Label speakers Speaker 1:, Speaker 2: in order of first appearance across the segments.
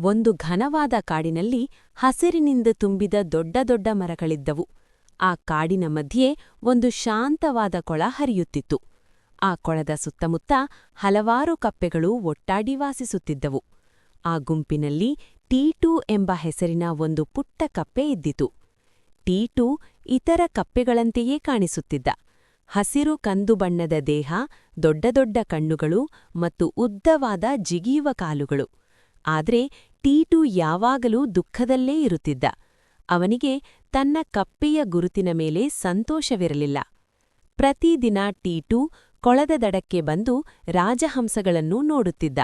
Speaker 1: ಒಂದು ಘನವಾದ ಕಾಡಿನಲ್ಲಿ ಹಸಿರಿನಿಂದ ತುಂಬಿದ ದೊಡ್ಡ ದೊಡ್ಡ ಮರಗಳಿದ್ದವು. ಆ ಕಾಡಿನ ಮಧ್ಯೆ ಒಂದು ಶಾಂತವಾದ ಕೊಳ ಹರಿಯುತ್ತಿತ್ತು. ಆ ಕೊಳದ ಸುತ್ತಮುತ್ತ ಹಲವಾರು ಕಪ್ಪೆಗಳು ಒಟ್ಟಾಡಿ ವಾಸಿಸುತ್ತಿದ್ದವು. ಆ ಗುಂಪಿನಲ್ಲಿ ಟೀಟು ಎಂಬ ಹೆಸರಿನ ಒಂದು ಪುಟ್ಟ ಕಪ್ಪೆ ಇದ್ದಿತು. ಟೀಟು ಇತರ ಕಪ್ಪೆಗಳಂತೆಯೇ ಕಾಣಿಸುತ್ತಿದ್ದ. ಹಸಿರು ಕಂದು ಬಣ್ಣದ ದೇಹ, ದೊಡ್ಡ ದೊಡ್ಡ ಕಣ್ಣುಗಳು ಮತ್ತು ಉದ್ದವಾದ ಜಿಗಿಯುವ ಕಾಲುಗಳು. ಆದ್ರೆ ಟೀಟೂ ಯಾವಾಗಲೂ ದುಃಖದಲ್ಲೇ ಇರುತ್ತಿದ್ದ. ಅವನಿಗೆ ತನ್ನ ಕಪ್ಪೆಯ ಗುರುತಿನ ಮೇಲೆ ಸಂತೋಷವಿರಲಿಲ್ಲ. ಪ್ರತಿದಿನ ಟೀಟು ಕೊಳದ ದಡಕ್ಕೆ ಬಂದು ರಾಜಹಂಸಗಳನ್ನು ನೋಡುತ್ತಿದ್ದ.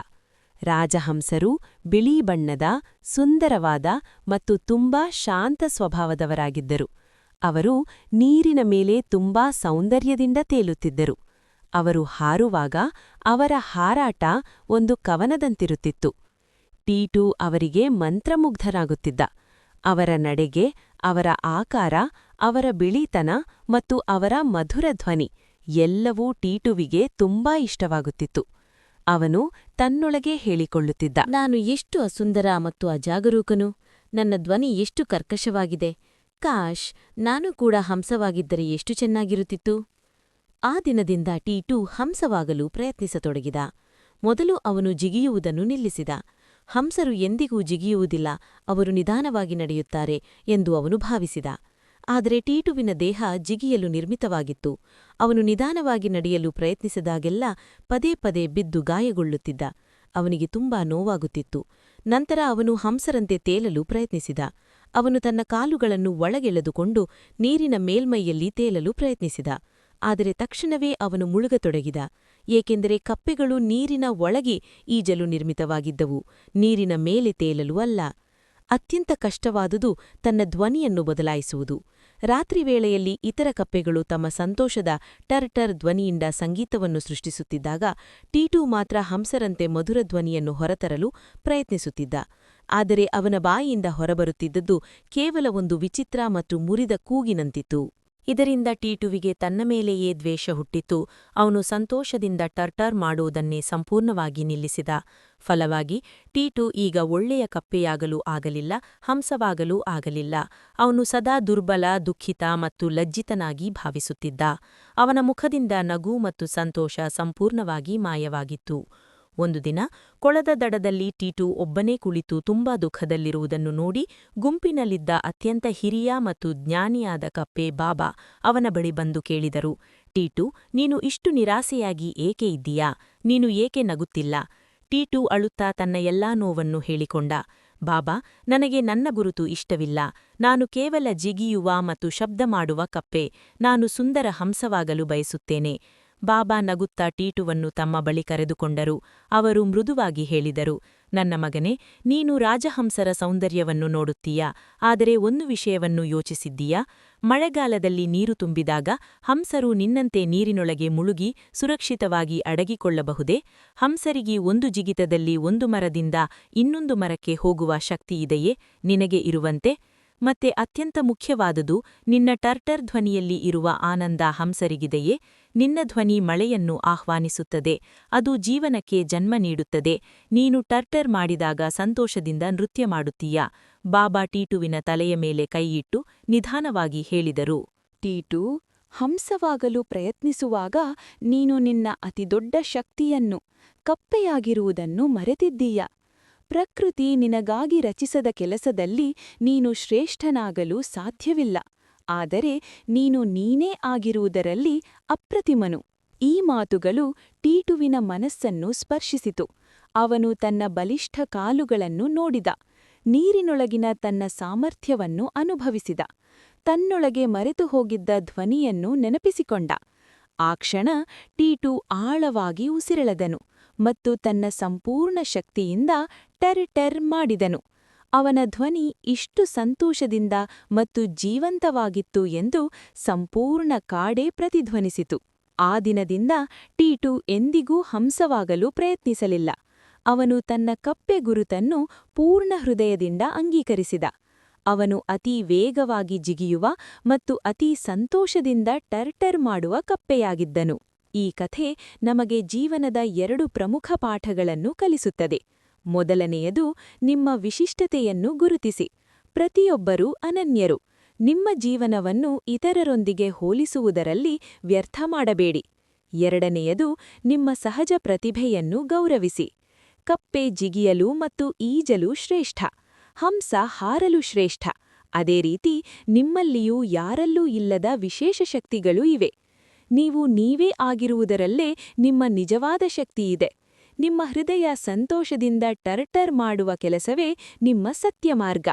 Speaker 1: ರಾಜಹಂಸರು ಬಿಳಿ ಬಣ್ಣದ, ಸುಂದರವಾದ ಮತ್ತು ತುಂಬಾ ಶಾಂತ ಸ್ವಭಾವದವರಾಗಿದ್ದರು. ಅವರು ನೀರಿನ ಮೇಲೆ ತುಂಬಾ ಸೌಂದರ್ಯದಿಂದ ತೇಲುತ್ತಿದ್ದರು. ಅವರು ಹಾರುವಾಗ ಅವರ ಹಾರಾಟ ಒಂದು ಕವನದಂತಿರುತ್ತಿತ್ತು. ಟೀಟೂ ಅವರಿಗೆ ಮಂತ್ರಮುಗ್ಧರಾಗುತ್ತಿದ್ದ. ಅವರ ನಡೆಗೆ ಅವರ ಆಕಾರ, ಅವರ ಬಿಳಿತನ ಮತ್ತು ಅವರ ಮಧುರ ಧ್ವನಿ ಎಲ್ಲವೂ ಟೀಟುವಿಗೆ ತುಂಬಾ ಇಷ್ಟವಾಗುತ್ತಿತ್ತು. ಅವನು ತನ್ನೊಳಗೆ ಹೇಳಿಕೊಳ್ಳುತ್ತಿದ್ದ.
Speaker 2: ನಾನು ಎಷ್ಟು ಅಸುಂದರ ಮತ್ತು ಅಜಾಗರೂಕನು. ನನ್ನ ಧ್ವನಿ ಎಷ್ಟು ಕರ್ಕಶವಾಗಿದೆ. ಕಾಶ್, ನಾನು ಕೂಡ ಹಂಸವಾಗಿದ್ದರೆ ಎಷ್ಟು ಚೆನ್ನಾಗಿರುತ್ತಿತ್ತು. ಆ ದಿನದಿಂದ ಟೀಟು ಹಂಸವಾಗಲು ಪ್ರಯತ್ನಿಸತೊಡಗಿದ. ಮೊದಲು ಅವನು ಜಿಗಿಯುವುದನ್ನು ನಿಲ್ಲಿಸಿದ. ಹಂಸರು ಎಂದಿಗೂ ಜಿಗಿಯುವುದಿಲ್ಲ, ಅವರು ನಿಧಾನವಾಗಿ ನಡೆಯುತ್ತಾರೆ ಎಂದು ಅವನು ಭಾವಿಸಿದ. ಆದರೆ ಟೀಟುವಿನ ದೇಹ ಜಿಗಿಯಲು ನಿರ್ಮಿತವಾಗಿತ್ತು. ಅವನು ನಿಧಾನವಾಗಿ ನಡೆಯಲು ಪ್ರಯತ್ನಿಸಿದಾಗೆಲ್ಲ ಪದೇ ಪದೇ ಬಿದ್ದು ಗಾಯಗೊಳ್ಳುತ್ತಿದ್ದ. ಅವನಿಗೆ ತುಂಬಾ ನೋವಾಗುತ್ತಿತ್ತು. ನಂತರ ಅವನು ಹಂಸರಂತೆ ತೇಲಲು ಪ್ರಯತ್ನಿಸಿದ. ಅವನು ತನ್ನ ಕಾಲುಗಳನ್ನು ಒಳಗೆಳೆದುಕೊಂಡು ನೀರಿನ ಮೇಲ್ಮೈಯಲ್ಲಿ ತೇಲಲು ಪ್ರಯತ್ನಿಸಿದ. ಆದರೆ ತಕ್ಷಣವೇ ಅವನು ಮುಳುಗತೊಡಗಿದ. ಏಕೆಂದರೆ ಕಪ್ಪೆಗಳು ನೀರಿನ ಒಳಗೆ ಈಜಲು ನಿರ್ಮಿತವಾಗಿದ್ದವು, ನೀರಿನ ಮೇಲೆ ತೇಲಲು ಅಲ್ಲ. ಅತ್ಯಂತ ಕಷ್ಟವಾದುದು ತನ್ನ ಧ್ವನಿಯನ್ನು ಬದಲಾಯಿಸುವುದು. ರಾತ್ರಿ ವೇಳೆಯಲ್ಲಿ ಇತರ ಕಪ್ಪೆಗಳು ತಮ್ಮ ಸಂತೋಷದ ಟರ್ ಟರ್ ಧ್ವನಿಯಿಂದ ಸಂಗೀತವನ್ನು ಸೃಷ್ಟಿಸುತ್ತಿದ್ದಾಗ, ಟೀಟೂ ಮಾತ್ರ ಹಂಸರಂತೆ ಮಧುರ ಧ್ವನಿಯನ್ನು ಹೊರತರಲು ಪ್ರಯತ್ನಿಸುತ್ತಿದ್ದ. ಆದರೆ ಅವನ ಬಾಯಿಯಿಂದ ಹೊರಬರುತ್ತಿದ್ದದ್ದು ಕೇವಲ ಒಂದು ವಿಚಿತ್ರ ಮತ್ತು ಮುರಿದ ಕೂಗಿನಂತಿತ್ತು. ಇದರಿಂದ ಟೀಟುವಿಗೆ ತನ್ನ ಮೇಲೆಯೇ ದ್ವೇಷ ಹುಟ್ಟಿತು. ಅವನು ಸಂತೋಷದಿಂದ ಟರ್ಟರ್ ಮಾಡುವುದನ್ನೇ ಸಂಪೂರ್ಣವಾಗಿ ನಿಲ್ಲಿಸಿದ. ಫಲವಾಗಿ, ಟೀಟು ಈಗ ಒಳ್ಳೆಯ ಕಪ್ಪೆಯಾಗಲೂ ಆಗಲಿಲ್ಲ, ಹಂಸವಾಗಲೂ ಆಗಲಿಲ್ಲ. ಅವನು ಸದಾ ದುರ್ಬಲ, ದುಃಖಿತ ಮತ್ತು ಲಜ್ಜಿತನಾಗಿ ಭಾವಿಸುತ್ತಿದ್ದ. ಅವನ ಮುಖದಿಂದ ನಗು ಮತ್ತು ಸಂತೋಷ ಸಂಪೂರ್ಣವಾಗಿ ಮಾಯವಾಗಿತ್ತು. ಒಂದು ದಿನ ಕೊಳದ ದಡದಲ್ಲಿ ಟೀಟು ಒಬ್ಬನೇ ಕುಳಿತು ತುಂಬಾ ದುಃಖದಲ್ಲಿರುವುದನ್ನು ನೋಡಿ ಗುಂಪಿನಲ್ಲಿದ್ದ ಅತ್ಯಂತ ಹಿರಿಯ ಮತ್ತು ಜ್ಞಾನಿಯಾದ ಕಪ್ಪೆ ಬಾಬಾ ಅವನ ಬಳಿ ಬಂದು ಕೇಳಿದರು, ಟೀಟು, ನೀನು ಇಷ್ಟು ನಿರಾಸೆಯಾಗಿ ಏಕೆ ಇದ್ದೀಯಾ? ನೀನು ಏಕೆ ನಗುತ್ತಿಲ್ಲ ಟೀಟು ಅಳುತ್ತಾ ತನ್ನ ಎಲ್ಲಾ ನೋವನ್ನು ಹೇಳಿಕೊಂಡ, ಬಾಬಾ, ನನಗೆ ನನ್ನ ಗುರುತು ಇಷ್ಟವಿಲ್ಲ. ನಾನು ಕೇವಲ ಜಿಗಿಯುವ ಮತ್ತು ಶಬ್ದ ಮಾಡುವ ಕಪ್ಪೆ. ನಾನು ಸುಂದರ ಹಂಸವಾಗಲು ಬಯಸುತ್ತೇನೆ. ಬಾಬಾ ನಗುತ್ತಾ ಟೀಟುವನ್ನು ತಮ್ಮ ಬಳಿ ಕರೆದುಕೊಂಡರು. ಅವರು ಮೃದುವಾಗಿ ಹೇಳಿದರು, ನನ್ನ ಮಗನೇ, ನೀನು ರಾಜಹಂಸರ ಸೌಂದರ್ಯವನ್ನು ನೋಡುತ್ತೀಯ? ಆದರೆ ಒಂದು ವಿಷಯವನ್ನು ಯೋಚಿಸಿದ್ದೀಯಾ? ಮಳೆಗಾಲದಲ್ಲಿ ನೀರು ತುಂಬಿದಾಗ ಹಂಸರು ನಿನ್ನಂತೆ ನೀರಿನೊಳಗೆ ಮುಳುಗಿ ಸುರಕ್ಷಿತವಾಗಿ ಅಡಗಿಕೊಳ್ಳಬಹುದೇ? ಹಂಸರಿಗೆ ಒಂದು ಜಿಗಿತದಲ್ಲಿ ಒಂದು ಮರದಿಂದ ಇನ್ನೊಂದು ಮರಕ್ಕೆ ಹೋಗುವ ಶಕ್ತಿಯಿದೆಯೇ? ನಿನಗೆ ಇರುವಂತೆ ಮತ್ತೆ ಅತ್ಯಂತ ಮುಖ್ಯವಾದುದು, ನಿನ್ನ ಟರ್ಟರ್ ಧ್ವನಿಯಲ್ಲಿ ಇರುವ ಆನಂದ ಹಂಸರಿಗಿದೆಯೇ? ನಿನ್ನ ಧ್ವನಿ ಮಳೆಯನ್ನು ಆಹ್ವಾನಿಸುತ್ತದೆ, ಅದು ಜೀವನಕ್ಕೆ ಜನ್ಮ ನೀಡುತ್ತದೆ. ನೀನು ಟರ್ಟರ್ ಮಾಡಿದಾಗ ಸಂತೋಷದಿಂದ ನೃತ್ಯ ಮಾಡುತ್ತೀಯಾ? ಬಾಬಾ ಟೀಟುವಿನ ತಲೆಯ ಮೇಲೆ ಕೈಯಿಟ್ಟು ನಿಧಾನವಾಗಿ ಹೇಳಿದರು.
Speaker 1: ಟೀಟು, ಹಂಸವಾಗಲು ಪ್ರಯತ್ನಿಸುವಾಗ ನೀನು ನಿನ್ನ ಅತಿದೊಡ್ಡ ಶಕ್ತಿಯನ್ನು, ಕಪ್ಪೆಯಾಗಿರುವುದನ್ನು ಮರೆತಿದ್ದೀಯ? ಪ್ರಕೃತಿ ನಿನಗಾಗಿ ರಚಿಸದ ಕೆಲಸದಲ್ಲಿ ನೀನು ಶ್ರೇಷ್ಠನಾಗಲು ಸಾಧ್ಯವಿಲ್ಲ. ಆದರೆ ನೀನು ನೀನೇ ಆಗಿರುವುದರಲ್ಲಿ ಅಪ್ರತಿಮನು. ಈ ಮಾತುಗಳು ಟೀಟುವಿನ ಮನಸ್ಸನ್ನು ಸ್ಪರ್ಶಿಸಿತು. ಅವನು ತನ್ನ ಬಲಿಷ್ಠ ಕಾಲುಗಳನ್ನು ನೋಡಿದ. ನೀರಿನೊಳಗಿನ ತನ್ನ ಸಾಮರ್ಥ್ಯವನ್ನು ಅನುಭವಿಸಿದ. ತನ್ನೊಳಗೆ ಮರೆತು ಹೋಗಿದ್ದ ಧ್ವನಿಯನ್ನು ನೆನಪಿಸಿಕೊಂಡ. ಆ ಕ್ಷಣ ಟೀಟು ಆಳವಾಗಿ ಉಸಿರೆಳೆದನು ಮತ್ತು ತನ್ನ ಸಂಪೂರ್ಣ ಶಕ್ತಿಯಿಂದ ಟೆರ್ ಟೆರ್ ಮಾಡಿದನು. ಅವನ ಧ್ವನಿ ಇಷ್ಟು ಸಂತೋಷದಿಂದ ಮತ್ತು ಜೀವಂತವಾಗಿತ್ತು ಎಂದು ಸಂಪೂರ್ಣ ಕಾಡೇ ಪ್ರತಿಧ್ವನಿಸಿತು. ಆ ದಿನದಿಂದ ಟೀಟು ಎಂದಿಗೂ ಹಂಸವಾಗಲು ಪ್ರಯತ್ನಿಸಲಿಲ್ಲ. ಅವನು ತನ್ನ ಕಪ್ಪೆ ಗುರುತನ್ನು ಪೂರ್ಣ ಹೃದಯದಿಂದ ಅಂಗೀಕರಿಸಿದ. ಅವನು ಅತಿ ವೇಗವಾಗಿ ಜಿಗಿಯುವ ಮತ್ತು ಅತಿ ಸಂತೋಷದಿಂದ ಟರ್ಟರ್ ಮಾಡುವ ಕಪ್ಪೆಯಾಗಿದ್ದನು. ಈ ಕಥೆ ನಮಗೆ ಜೀವನದ ಎರಡು ಪ್ರಮುಖ ಪಾಠಗಳನ್ನು ಕಲಿಸುತ್ತದೆ. ಮೊದಲನೆಯದು ನಿಮ್ಮ ವಿಶಿಷ್ಟತೆಯನ್ನು ಗುರುತಿಸಿ. ಪ್ರತಿಯೊಬ್ಬರೂ ಅನನ್ಯರು. ನಿಮ್ಮ ಜೀವನವನ್ನು ಇತರರೊಂದಿಗೆ ಹೋಲಿಸುವುದರಲ್ಲಿ ವ್ಯರ್ಥ ಮಾಡಬೇಡಿ. ಎರಡನೆಯದು ನಿಮ್ಮ ಸಹಜ ಪ್ರತಿಭೆಯನ್ನು ಗೌರವಿಸಿ. ಕಪ್ಪೆ, ಜಿಗಿಯಲು ಮತ್ತು ಈಜಲು ಶ್ರೇಷ್ಠ. ಹಂಸ, ಹಾರಲು ಶ್ರೇಷ್ಠ. ಅದೇ ರೀತಿ ನಿಮ್ಮಲ್ಲಿಯೂ ಯಾರಲ್ಲೂ ಇಲ್ಲದ ವಿಶೇಷ ಶಕ್ತಿಗಳು ಇವೆ. ನೀವು ನೀವೇ ಆಗಿರುವುದರಲ್ಲೇ ನಿಮ್ಮ ನಿಜವಾದ ಶಕ್ತಿಯಿದೆ ನಿಮ್ಮ ಹೃದಯ ಸಂತೋಷದಿಂದ ಟರ್ಟರ್ ಮಾಡುವ ಕೆಲಸವೇ ನಿಮ್ಮ ಸತ್ಯಮಾರ್ಗ.